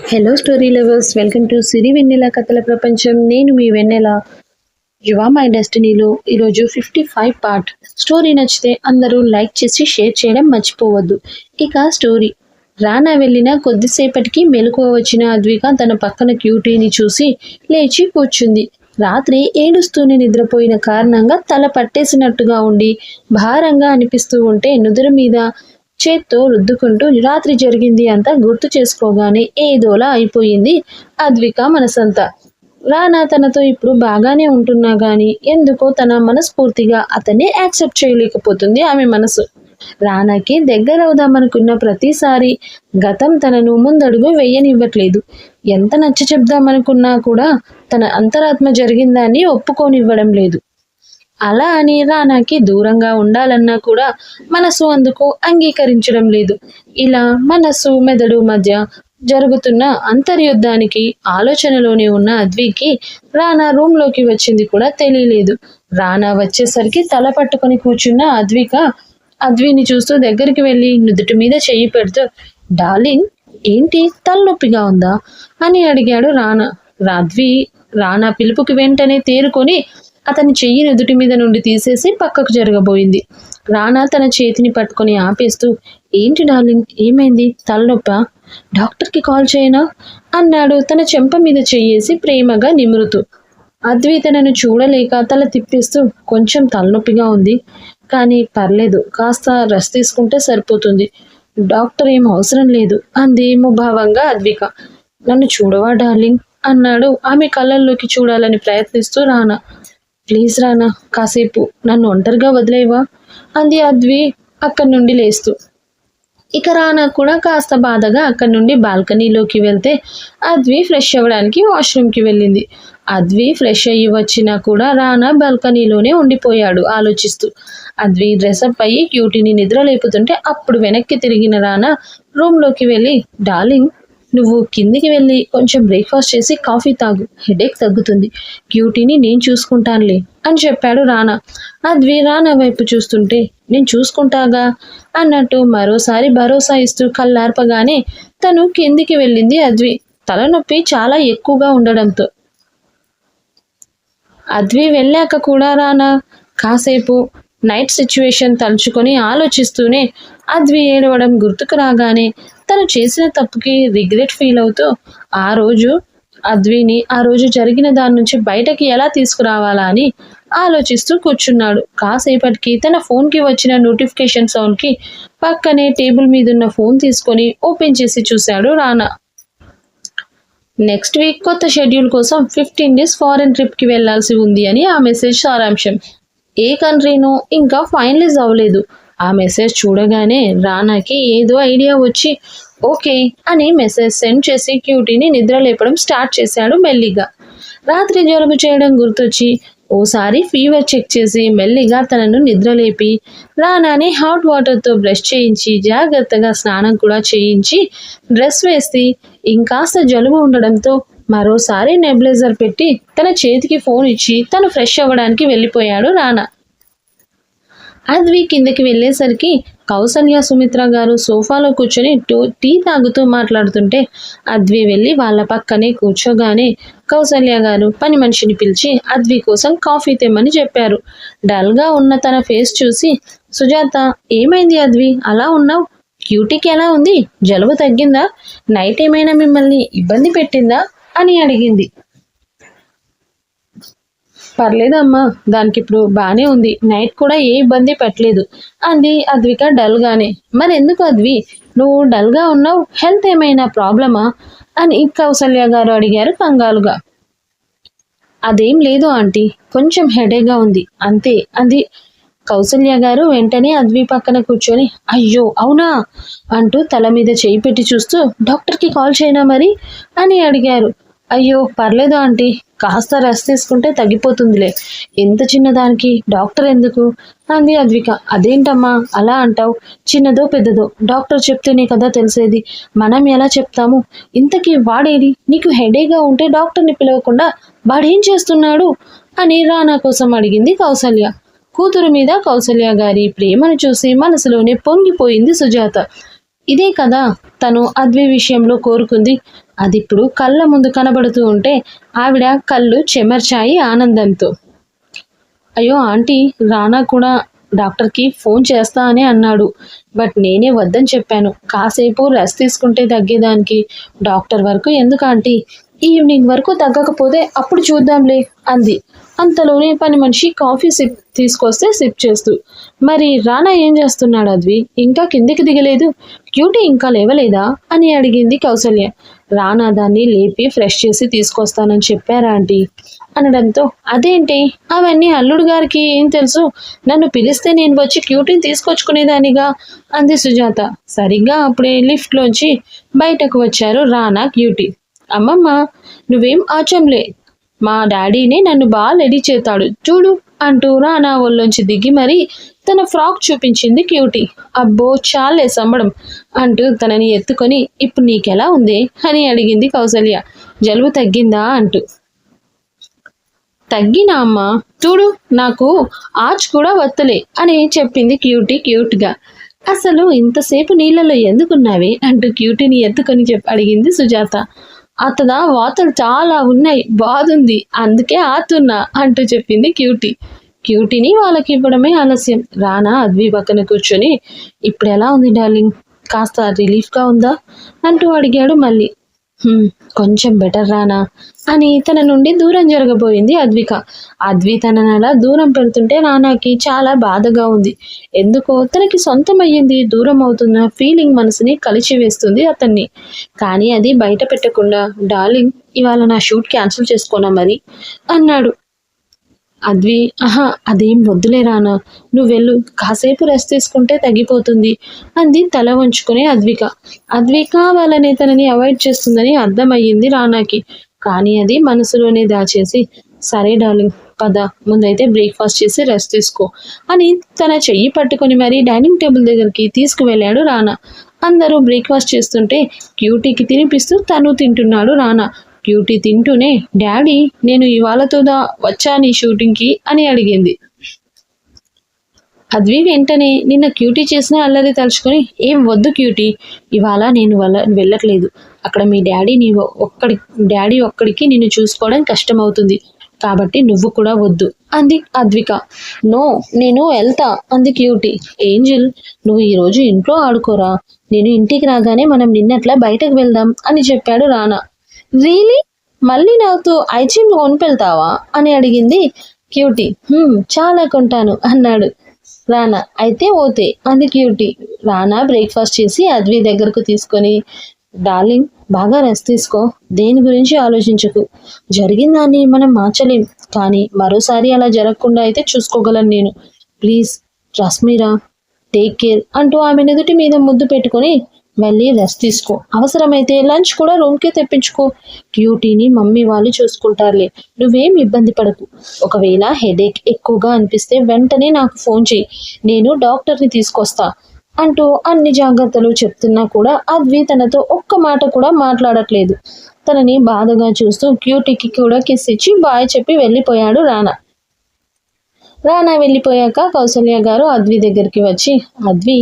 Hello story levels welcome to Siri Vennela కథల ప్రపంచం నేను మీ వెన్నెల యువా మై డెస్టినీలో ఈరోజు ఫిఫ్టీ ఫైవ్ పార్ట్ స్టోరీ నచ్చితే అందరూ లైక్ చేసి షేర్ చేయడం మర్చిపోవద్దు ఇక స్టోరీ రానా వెళ్ళిన కొద్దిసేపటికి మెలకువ వచ్చిన అద్విక తన పక్కన క్యూటీని చూసి లేచి కూర్చుంది రాత్రి ఏడుస్తూనే నిద్రపోయిన కారణంగా తల పట్టేసినట్టుగా ఉండి భారంగా అనిపిస్తూ ఉంటే నుదురు మీద చేత్తో రుద్దుకుంటూ రాత్రి జరిగింది అంతా గుర్తు చేసుకోగానే ఏదోలా అయిపోయింది. అద్విక మనసంతా. రానా తనతో ఇప్పుడు బాగానే ఉంటున్నా కానీ ఎందుకో తన మనస్ఫూర్తిగా అతన్ని యాక్సెప్ట్ చేయలేకపోతుంది ఆమె మనసు. రానాకి దగ్గరవుదామనుకున్న ప్రతిసారి గతం తనను ముందడుగు వెయ్యనివ్వట్లేదు ఎంత నచ్చ చెప్దామనుకున్నా కూడా తన అంతరాత్మ జరిగిందాన్ని ఒప్పుకోనివ్వడం లేదు. అలా అని రానాకి దూరంగా ఉండాలన్నా కూడా మనసు అందుకు అంగీకరించడం లేదు. ఇలా మనసు మెదడు మధ్య జరుగుతున్న అంతర్యుద్ధానికి ఆలోచనలోనే ఉన్న అద్వికి రానా రూమ్లోకి వచ్చింది కూడా తెలియలేదు. రానా వచ్చేసరికి తల పట్టుకొని కూర్చున్న అద్విక అద్విని చూస్తూ దగ్గరికి వెళ్ళి నుదుటి మీద చెయ్యి పెడుతూ డార్లింగ్ ఏంటి తలనొప్పిగా ఉందా? అని అడిగాడు రానా. రాద్వి రానా పిలుపుకి వెంటనే తేరుకొని అతని చెయ్యి నుదుటి మీద నుండి తీసేసి పక్కకు జరగబోయింది. రానా తన చేతిని పట్టుకొని ఆపేస్తూ ఏంటి డార్లింగ్ ఏమైంది? తలనొప్ప? డాక్టర్కి కాల్ చేయనా? అన్నాడు తన చెంప మీద చెయ్యేసి ప్రేమగా నిమురుతూ. అద్వైతనను చూడలేక తల తిప్పిస్తూ కొంచెం తలనొప్పిగా ఉంది. కానీ పర్లేదు కాస్త రెస్ట్ తీసుకుంటే సరిపోతుంది. డాక్టర్ ఏం అవసరం లేదు అంది ముభావంగా అద్విక. నన్ను చూడవా డార్లింగ్? అన్నాడు. ఆమె కళ్ళల్లోకి చూడాలని ప్రయత్నిస్తూ రానా ప్లీజ్ రానా కాసేపు. నన్ను ఒంటరిగా వదిలేవా? అంది అద్వి అక్కడి నుండి లేస్తూ. ఇక రానా కూడా కాస్త బాధగా అక్కడి నుండి బాల్కనీలోకి వెళ్తే అద్వి ఫ్రెష్ అవ్వడానికి వాష్రూమ్కి వెళ్ళింది. అద్వి ఫ్రెష్ అయ్యి వచ్చినా కూడా రానా బాల్కనీలోనే ఉండిపోయాడు ఆలోచిస్తూ. అద్వి డ్రెస్అప్ అయ్యి క్యూటీని నిద్ర లేపుతుంటే అప్పుడు వెనక్కి తిరిగిన రానా రూమ్లోకి వెళ్ళి డార్లింగ్ నువ్వు కిందికి వెళ్ళి కొంచెం బ్రేక్ఫాస్ట్ చేసి కాఫీ తాగు. హెడేక్ తగ్గుతుంది. క్యూటీని నేను చూసుకుంటానులే అని చెప్పాడు రానా. అద్వి రానా వైపు చూస్తుంటే నేను చూసుకుంటాగా? అన్నట్టు మరోసారి భరోసా ఇస్తూ కళ్ళార్పగానే తను కిందికి వెళ్ళింది అద్వి తలనొప్పి చాలా ఎక్కువగా ఉండడంతో. అద్వి వెళ్ళాక కూడా రానా కాసేపు నైట్ సిచ్యువేషన్ తలుచుకొని ఆలోచిస్తూనే అద్వి ఏడవడం గుర్తుకు రాగానే తను చేసిన తప్పుకి రిగ్రెట్ ఫీల్ అవుతూ ఆ రోజు అద్విని ఆ రోజు జరిగిన దాని నుంచి బయటకి ఎలా తీసుకురావాలా అని ఆలోచిస్తూ కూర్చున్నాడు. కాసేపటికి తన ఫోన్కి వచ్చిన నోటిఫికేషన్ సౌండ్కి పక్కనే టేబుల్ మీద ఉన్న ఫోన్ తీసుకొని ఓపెన్ చేసి చూశాడు రానా. నెక్స్ట్ వీక్ కొత్త షెడ్యూల్ కోసం ఫిఫ్టీన్ డేస్ ఫారెన్ ట్రిప్కి వెళ్ళాల్సి ఉంది అని ఆ మెసేజ్ సారాంశం. ఏ కంట్రీనో ఇంకా ఫైనలైజ్ అవ్వలేదు. ఆ మెసేజ్ చూడగానే రానాకి ఏదో ఐడియా వచ్చి ఓకే అని మెసేజ్ సెండ్ చేసి క్యూటీని నిద్ర లేపడం స్టార్ట్ చేశాడు మెల్లిగా. రాత్రి జలుబు చేయడం గుర్తొచ్చి ఓసారి ఫీవర్ చెక్ చేసి మెల్లిగా తనను నిద్రలేపి రానాని హాట్ వాటర్తో బ్రష్ చేయించి జాగ్రత్తగా స్నానం కూడా చేయించి డ్రెస్ వేసి ఇంకాస్త జలుబు ఉండడంతో మరోసారి నెబ్లైజర్ పెట్టి తన చేతికి ఫోన్ ఇచ్చి తను ఫ్రెష్ అవ్వడానికి వెళ్ళిపోయాడు రానా. అద్వి కిందకి వెళ్ళేసరికి కౌసల్య సుమిత్ర గారు సోఫాలో కూర్చొని టీ తాగుతూ మాట్లాడుతుంటే అద్వి వెళ్ళి వాళ్ళ పక్కనే కూర్చోగానే కౌసల్య గారు పని మనిషిని పిలిచి అద్వి కోసం కాఫీ తెమ్మని చెప్పారు. డల్గా ఉన్న తన ఫేస్ చూసి సుజాత ఏమైంది అద్వి అలా ఉన్నావు? క్యూటీకి ఎలా ఉంది? జలుబు తగ్గిందా? నైట్ ఏమైనా మిమ్మల్ని ఇబ్బంది పెట్టిందా? అని అడిగింది. పర్లేదమ్మా దానికి ఇప్పుడు బాగానే ఉంది. నైట్ కూడా ఏ ఇబ్బంది పెట్టలేదు. అంది అద్విక డల్గానే. మరి ఎందుకు అద్వి? నువ్వు డల్గా ఉన్నావు? హెల్త్ ఏమైనా ప్రాబ్లమా? అని కౌసల్య గారు అడిగారు కంగాలుగా. అదేం లేదు ఆంటీ కొంచెం హెడేగా ఉంది. అంతే అంది కౌసల్య గారు వెంటనే అద్వి పక్కన కూర్చొని అయ్యో అవునా? అంటూ తల మీద చేయి పెట్టి చూస్తూ డాక్టర్కి కాల్ చేయనా మరి? అని అడిగారు. అయ్యో పర్లేదు ఆంటీ. కాస్త రెస్ట్ తీసుకుంటే తగ్గిపోతుందిలే. ఎంత చిన్నదానికి డాక్టర్ ఎందుకు? అంది అద్విక. అదేంటమ్మా? అలా అంటావు. చిన్నదో పెద్దదో? డాక్టర్ చెప్తేనే కదా తెలిసేది. మనం ఎలా చెప్తాము? ఇంతకీ వాడేది? నీకు హెడేగా ఉంటే డాక్టర్ని పిలవకుండా వాడేం చేస్తున్నాడు? అని రానా కోసం అడిగింది కౌసల్య. కూతురు మీద కౌసల్య గారి ప్రేమను చూసి మనసులోనే పొంగిపోయింది సుజాత. ఇదే కదా తను అద్వి విషయంలో కోరుకుంది. అది ఇప్పుడు కళ్ళ ముందు కనబడుతూ ఉంటే ఆవిడ కళ్ళు చెమర్చాయి ఆనందంతో. అయ్యో ఆంటీ రానా కూడా డాక్టర్కి ఫోన్ చేస్తా అని అన్నాడు. బట్ నేనే వద్దని చెప్పాను. కాసేపు రెస్ట్ తీసుకుంటే తగ్గేదానికి. డాక్టర్ వరకు ఎందుకు ఆంటీ? ఈవినింగ్ వరకు తగ్గకపోతే అప్పుడు చూద్దాంలే అంది. అంతలోనే పని మనిషి కాఫీ సిప్ తీసుకొస్తే సిప్ చేస్తూ మరి రానా ఏం చేస్తున్నాడు అద్వి? ఇంకా కిందికి దిగలేదు. క్యూటీ ఇంకా లేవలేదా? అని అడిగింది కౌసల్య. రానా దాన్ని లేపి ఫ్రెష్ చేసి తీసుకొస్తానని చెప్పారా ఆంటీ? అనడంతో అదేంటి? అవన్నీ అల్లుడు గారికి ఏం తెలుసు? నన్ను పిలిస్తే నేను వచ్చి క్యూటీని తీసుకొచ్చుకునేదానిగా? అంది సుజాత. సరిగ్గా అప్పుడే లిఫ్ట్లోంచి బయటకు వచ్చారు రానా క్యూటీ అమ్మమ్మ నువ్వేం ఆచంలే. మా డాడీనే నన్ను బాగా రెడీ చేతాడు చూడు అంటూ రానా ఒళ్ళొంచి దిగి మరీ తన ఫ్రాక్ చూపించింది క్యూటీ. అబ్బో చాలే సంబడం అంటూ తనని ఎత్తుకొని ఇప్పుడు నీకెలా ఉంది? అని అడిగింది కౌసల్య. జలుబు తగ్గిందా? అంటూ. తగ్గినా అమ్మ. చూడు నాకు ఆచ్ కూడా వత్తలే అని చెప్పింది క్యూటీ క్యూట్గా. అసలు ఇంతసేపు నీళ్ళలో ఎందుకున్నావే? అంటూ క్యూటీని ఎత్తుకొని చెప్ అడిగింది సుజాత. అతను? వాతలు చాలా ఉన్నాయి బాగుంది అందుకే ఆతున్నా అంటూ చెప్పింది క్యూటీ. క్యూటీని వాళ్ళకి ఇవ్వడమే ఆలస్యం. రానా అద్వి పక్కన కూర్చొని ఇప్పుడు ఎలా ఉంది డార్లింగ్? కాస్త రిలీఫ్గా ఉందా? అంటూ అడిగాడు మళ్ళీ. కొంచెం బెటర్ రానా? అని తన నుండి దూరం జరగబోయింది అద్విక. అద్వి తనని అలా దూరం పెడుతుంటే నానాకి చాలా బాధగా ఉంది. ఎందుకో తనకి సొంతమయ్యింది దూరం అవుతున్న ఫీలింగ్ మనసుని కలిచివేస్తుంది అతన్ని. కానీ అది బయట పెట్టకుండా డార్లింగ్ ఇవాళ నా షూట్ క్యాన్సిల్ చేసుకోనా మరి? అన్నాడు. అద్వి ఆహా అదేం వద్దులేరానా నువ్వు వెళ్ళు కాసేపు రెస్ట్ తీసుకుంటే తగ్గిపోతుంది అంది తల వంచుకునే అద్విక. అద్విక వాళ్ళనే తనని అవాయిడ్ చేస్తుందని అర్థమయ్యింది రానాకి. కానీ అది మనసులోనే దాచేసి సరే డార్లింగ్ పద ముందైతే బ్రేక్ఫాస్ట్ చేసి రెస్ట్ తీసుకో అని తన చెయ్యి పట్టుకొని మరీ డైనింగ్ టేబుల్ దగ్గరికి తీసుకువెళ్ళాడు రానా. అందరూ బ్రేక్ఫాస్ట్ చేస్తుంటే క్యూటీకి తినిపిస్తూ తను తింటున్నాడు రానా. క్యూటీ తింటూనే డాడీ నేను ఇవాళతో వచ్చా నీ షూటింగ్కి అని అడిగింది. అద్వి వెంటనే నిన్న క్యూటీ చేసిన అల్లరి తలుచుకొని ఏం వద్దు క్యూటీ ఇవాళ నేను వల్ల వెళ్ళట్లేదు. అక్కడ మీ డాడీ నీ ఒక్కడి డాడీ ఒక్కడికి నిన్ను చూసుకోవడం కష్టమవుతుంది. కాబట్టి నువ్వు కూడా వద్దు అంది అద్విక. నో నేను వెళ్తా అంది క్యూటీ. ఏంజిల్ నువ్వు ఈరోజు ఇంట్లో ఆడుకోరా? నేను ఇంటికి రాగానే మనం నిన్నట్లా బయటకు వెళ్దాం అని చెప్పాడు రానా. రియలీ మళ్ళీ నాతో ఐచిమ్ కొనిపెళ్తావా? అని అడిగింది క్యూటీ. చాలా కొంటాను అన్నాడు. రానా. అయితే ఓతే అంది క్యూటీ. రానా బ్రేక్ఫాస్ట్ చేసి అద్వి దగ్గరకు తీసుకొని డార్లింగ్ బాగా రెస్ట్ తీసుకో దేని గురించి ఆలోచించకు. జరిగిన దాన్ని మనం మార్చలేం కానీ మరోసారి అలా జరగకుండా అయితే చూసుకోగలను నేను. ప్లీజ్ రస్మీరా టేక్ కేర్ అంటూ ఆమె నుదుటి మీద ముద్దు పెట్టుకొని వెళ్ళి రెస్ట్ తీసుకో. అవసరమైతే లంచ్ కూడా రూమ్కే తెప్పించుకో. క్యూటీని మమ్మీ వాళ్ళు చూసుకుంటారులే. నువ్వేం ఇబ్బంది పడకు. ఒకవేళ హెడేక్ ఎక్కువగా అనిపిస్తే వెంటనే నాకు ఫోన్ చేయి. నేను డాక్టర్ని తీసుకొస్తా. అంటూ అన్ని జాగ్రత్తలు చెప్తున్నా కూడా అద్వి తనతో ఒక్క మాట కూడా మాట్లాడట్లేదు. తనని బాధగా చూస్తూ క్యూటీకి కూడా కిస్ ఇచ్చి బాయ్ చెప్పి వెళ్ళిపోయాడు రానా. రానా వెళ్ళిపోయాక కౌసల్య గారు అద్వి దగ్గరికి వచ్చి అద్వి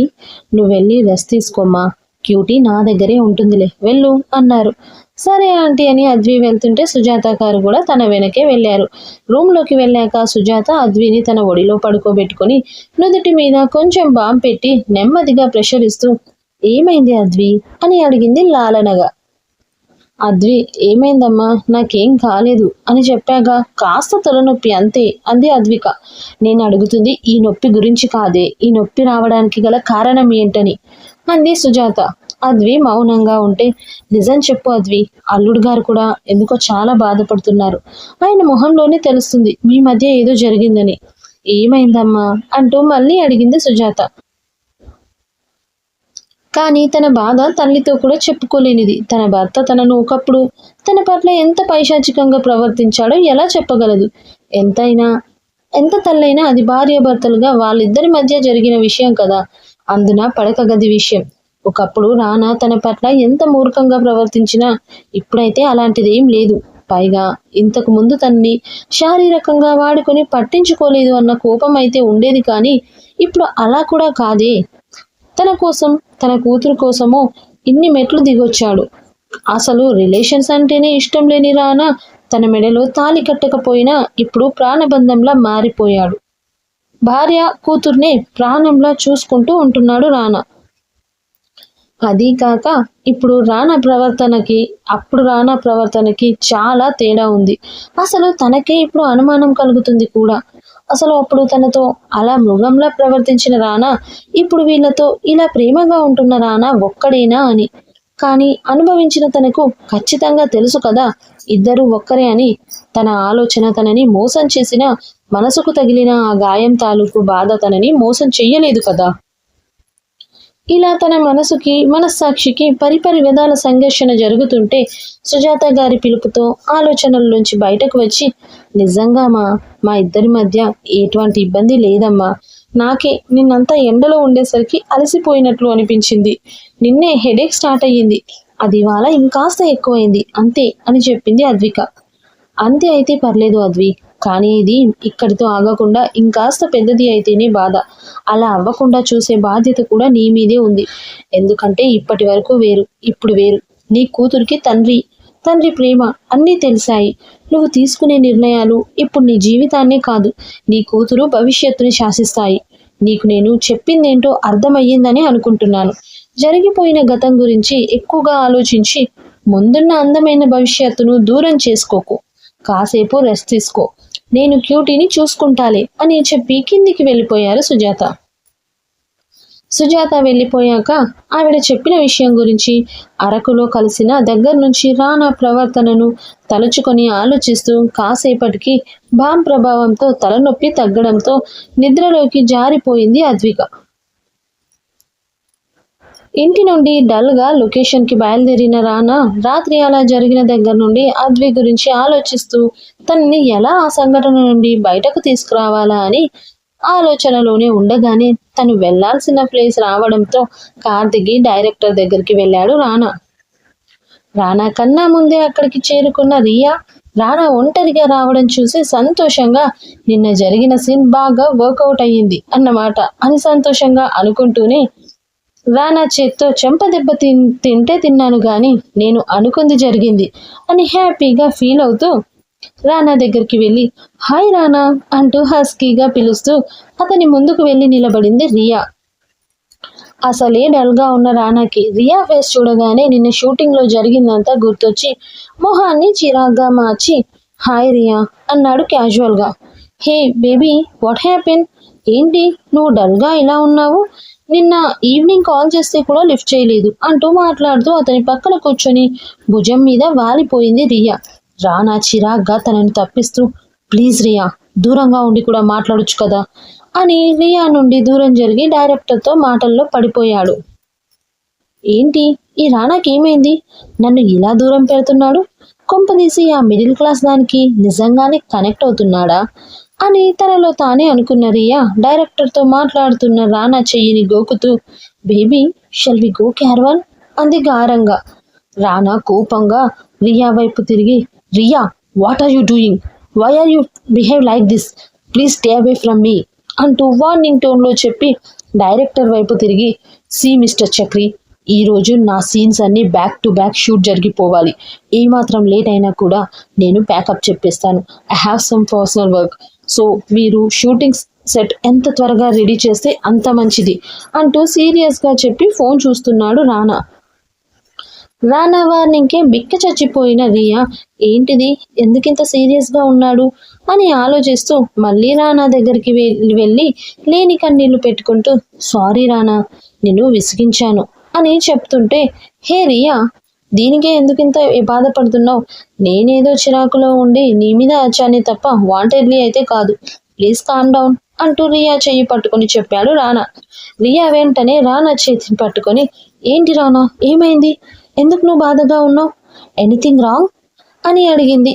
నువ్వు వెళ్ళి రెస్ట్ తీసుకోమ్మా. క్యూటీ నా దగ్గరే ఉంటుందిలే వెళ్ళు అన్నారు. సరే ఆంటీ అని అద్వి వెళ్తుంటే సుజాత గారు కూడా తన వెనకే వెళ్ళారు. రూమ్లోకి వెళ్ళాక సుజాత అద్విని తన ఒడిలో పడుకోబెట్టుకుని నుదుటి మీద కొంచెం బాం పెట్టి నెమ్మదిగా ప్రెషర్ ఇస్తూ ఏమైంది అద్వి? అని అడిగింది లాలనగా. అద్వి ఏమైందమ్మా? నాకేం కాలేదు అని చెప్పాక కాస్త తలనొప్పి అంతే అంది అద్విక. నేను అడుగుతుంది ఈ నొప్పి గురించి కాదే ఈ నొప్పి రావడానికి గల కారణం ఏంటని? అంది సుజాత. అద్వి మౌనంగా ఉంటే నిజం చెప్పు అద్వి అల్లుడు గారు కూడా ఎందుకో చాలా బాధపడుతున్నారు. ఆయన మొహంలోనే తెలుస్తుంది మీ మధ్య ఏదో జరిగిందని. ఏమైందమ్మా? అంటూ మళ్ళీ అడిగింది సుజాత. కానీ తన బాధ తల్లితో కూడా చెప్పుకోలేనిది. తన భర్త తనను ఒకప్పుడు తన పట్ల ఎంత పైశాచికంగా ప్రవర్తించాడో ఎలా చెప్పగలదు? ఎంతైనా ఎంత తల్లైనా అది భార్యాభర్తలుగా వాళ్ళిద్దరి మధ్య జరిగిన విషయం కదా. అందున పడక గది విషయం. ఒకప్పుడు రానా తన పట్ల ఎంత మూర్ఖంగా ప్రవర్తించినా ఇప్పుడైతే అలాంటిదేం లేదు. పైగా ఇంతకు ముందు తన్ని శారీరకంగా వాడుకొని పట్టించుకోలేదు అన్న కోపం అయితే ఉండేది కానీ ఇప్పుడు అలా కూడా కాదే. తన కోసం తన కూతురు కోసమో ఇన్ని మెట్లు దిగొచ్చాడు. అసలు రిలేషన్స్ అంటేనే ఇష్టం లేని రానా తన మెడలో తాలి కట్టకపోయినా ఇప్పుడు ప్రాణబంధంలా మారిపోయాడు. భార్య కూతుర్ని ప్రాణంలా చూసుకుంటూ ఉంటున్నాడు రానా అదీ కాక ఇప్పుడు రానా ప్రవర్తనకి అప్పుడు రానా ప్రవర్తనకి చాలా తేడా ఉంది. అసలు తనకే ఇప్పుడు అనుమానం కలుగుతుంది కూడా. అసలు అప్పుడు తనతో అలా మృగంలా ప్రవర్తించిన రానా ఇప్పుడు వీళ్ళతో ఇలా ప్రేమగా ఉంటున్న రానా ఒక్కడేనా అని. కానీ అనుభవించిన తనకు ఖచ్చితంగా తెలుసు కదా ఇద్దరు ఒక్కరే అని తన ఆలోచన తనని మోసం చేసిన మనసుకు తగిలిన ఆ గాయం తాలూకు బాధ తనని మోసం చెయ్యలేదు కదా. ఇలా తన మనసుకి మనస్సాక్షికి పరిపరి విధాల సంఘర్షణ జరుగుతుంటే సుజాత గారి పిలుపుతో ఆలోచనల్లోంచి బయటకు వచ్చి నిజంగా మా మా ఇద్దరి మధ్య ఎటువంటి ఇబ్బంది లేదమ్మా. నాకే నిన్నంతా ఎండలో ఉండేసరికి అలసిపోయినట్లు అనిపించింది. నిన్నే హెడేక్ స్టార్ట్ అయ్యింది. అది ఇవాళ ఇంకాస్త ఎక్కువైంది. అంతే అని చెప్పింది అద్విక. అంతే అయితే పర్లేదు అద్వి. కానీ ఇది ఇక్కడితో ఆగకుండా ఇంకాస్త పెద్దది అయితేనే బాధ. అలా అవ్వకుండా చూసే బాధ్యత కూడా నీ మీదే ఉంది. ఎందుకంటే ఇప్పటి వరకు వేరు ఇప్పుడు వేరు. నీ కూతురికి తండ్రి తండ్రి ప్రేమ అన్నీ తెలిసాయి. నువ్వు తీసుకునే నిర్ణయాలు ఇప్పుడు నీ జీవితాన్నే కాదు నీ కూతురు భవిష్యత్తుని శాసిస్తాయి. నీకు నేను చెప్పిందేంటో అర్థమయ్యిందని అనుకుంటున్నాను. జరిగిపోయిన గతం గురించి ఎక్కువగా ఆలోచించి ముందున్న అందమైన భవిష్యత్తును దూరం చేసుకోకు. కాసేపు రెస్ట్ తీసుకో. నేను క్యూటీని చూసుకుంటాలే అని చెప్పి కిందికి వెళ్ళిపోయారు సుజాత. సుజాత వెళ్ళిపోయాక ఆవిడ చెప్పిన విషయం గురించి అరకులో కలిసిన దగ్గర నుంచి రానా ప్రవర్తనను తలుచుకొని ఆలోచిస్తూ కాసేపటికి బాం ప్రభావంతో తలనొప్పి తగ్గడంతో నిద్రలోకి జారిపోయింది అద్విక. ఇంటి నుండి డల్గా లొకేషన్కి బయలుదేరిన రానా రాత్రి అలా జరిగిన దగ్గర నుండి అద్వి గురించి ఆలోచిస్తూ తనని ఎలా ఆ సంఘటన నుండి బయటకు తీసుకురావాలా అని ఆలోచనలోనే ఉండగానే తను వెళ్ళాల్సిన ప్లేస్ రావడంతో కార్ దిగి డైరెక్టర్ దగ్గరికి వెళ్ళాడు రానా. రానా కన్నా ముందే అక్కడికి చేరుకున్న రియా రానా ఒంటరిగా రావడం చూసి సంతోషంగా నిన్న జరిగిన సీన్ బాగా వర్కౌట్ అయ్యింది అన్నమాట అని సంతోషంగా అనుకుంటూనే రానా చేత్తో చెంప దెబ్బ తిన్ తింటే తిన్నాను కానీ నేను అనుకుంది జరిగింది అని హ్యాపీగా ఫీల్ అవుతూ రానా దగ్గరికి వెళ్ళి హాయ్ రానా అంటూ హస్కీగా పిలుస్తూ అతని ముందుకు వెళ్ళి నిలబడింది రియా. అసలే డల్గా ఉన్న రానాకి రియా ఫేస్ చూడగానే నిన్న షూటింగ్లో జరిగిందంతా గుర్తొచ్చి మొహాన్ని చిరాగ్గా మార్చి హాయ్ రియా అన్నాడు క్యాజువల్గా. Hey baby what happen? ఏంటి? నువ్వు డల్గా ఇలా ఉన్నావు? నిన్న ఈవినింగ్ కాల్ చేస్తే కూడా లిఫ్ట్ చేయలేదు. అంటూ మాట్లాడుతూ అతని పక్కన కూర్చొని భుజం మీద వాలిపోయింది రియా. రానా చిరాగ్గా తనని తప్పిస్తూ ప్లీజ్ రియా దూరంగా ఉండి కూడా మాట్లాడొచ్చు కదా అని రియా నుండి దూరం జరిగి డైరెక్టర్తో మాటల్లో పడిపోయాడు. ఏంటి ఈ రానాకి ఏమైంది? నన్ను ఇలా దూరం పెడుతున్నాడు? కొంపదీసి ఆ మిడిల్ క్లాస్ దానికి నిజంగానే కనెక్ట్ అవుతున్నాడా? అని తనలో తానే అనుకున్న రియా డైరెక్టర్తో మాట్లాడుతున్న రానా చెయ్యిని గోకుతూ baby shall we go caravan అంది గారంగా. రానా కోపంగా రియా వైపు తిరిగి Riya what are you doing why are you behave like this please stay away from me అంటూ వార్నింగ్ టోన్లో చెప్పి డైరెక్టర్ వైపు తిరిగి సి మిస్టర్ చక్రి ఈ రోజు నా సీన్స్ అన్ని బ్యాక్ టు బ్యాక్ షూట్ జరిగిపోవాలి. ఏమాత్రం లేట్ అయినా కూడా నేను ప్యాకప్ చెప్పేస్తాను. I have some personal work so మీరు షూటింగ్ సెట్ ఎంత త్వరగా రెడీ చేస్తే అంత మంచిది అంటూ సీరియస్గా చెప్పి ఫోన్ చూస్తున్నాడు రానా. రానా వార్నింగ్కే బిక్క చచ్చిపోయిన రియా ఏంటిది? ఎందుకింత సీరియస్గా ఉన్నాడు? అని ఆలోచిస్తూ మళ్ళీ రానా దగ్గరికి వెళ్ళి లేని కన్నీళ్ళు పెట్టుకుంటూ సారీ రానా నిన్ను విసిగించాను అని చెప్తుంటే హే రియా దీనికే ఎందుకింత బాధపడుతున్నావు? నేనేదో చిరాకులో ఉండి నీ మీద వచ్చానే తప్ప వాంటెడ్లీ అయితే కాదు. ప్లీజ్ కామ్ డౌన్ అంటూ రియా చెయ్యి పట్టుకొని చెప్పాడు రానా. రియా వెంటనే రానా చేతిని పట్టుకొని ఏంటి రానా? ఏమైంది? ఎందుకు నువ్వు బాధగా ఉన్నావు? ఎనీథింగ్ రాంగ్ అని అడిగింది.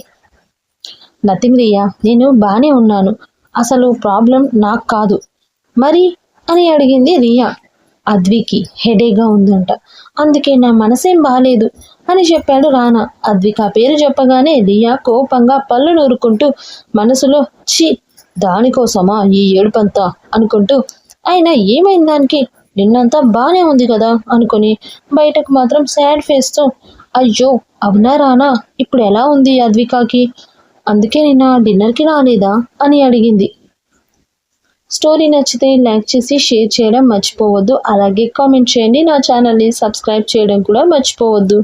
నథింగ్ రియా. నేను బాగానే ఉన్నాను. అసలు ప్రాబ్లం నాకు కాదు. మరి? అని అడిగింది రియా. అద్వికి హెడేగా ఉందంట. అందుకే నా మనసేం బాలేదు అని చెప్పాడు రానా. అద్విక పేరు చెప్పగానే రియా కోపంగా పళ్ళు నూరుకుంటూ మనసులో ఛీ దానికోసమా ఈ ఏడుపంతా అనుకుంటూ అయినా ఏమైంది దానికి? నిన్నంతా బాగానే ఉంది కదా అనుకొని బయటకు మాత్రం సాడ్ ఫేస్తో అయ్యో అవునా రానా? ఇప్పుడు ఎలా ఉంది అద్వికాకి? అందుకే నిన్న డిన్నర్కి రాలేదా? అని అడిగింది. స్టోరీ నచ్చితే లైక్ చేసి షేర్ చేయడం మర్చిపోవద్దు. అలాగే కామెంట్ చేయండి. నా ఛానల్ని సబ్స్క్రైబ్ చేయడం కూడా మర్చిపోవద్దు.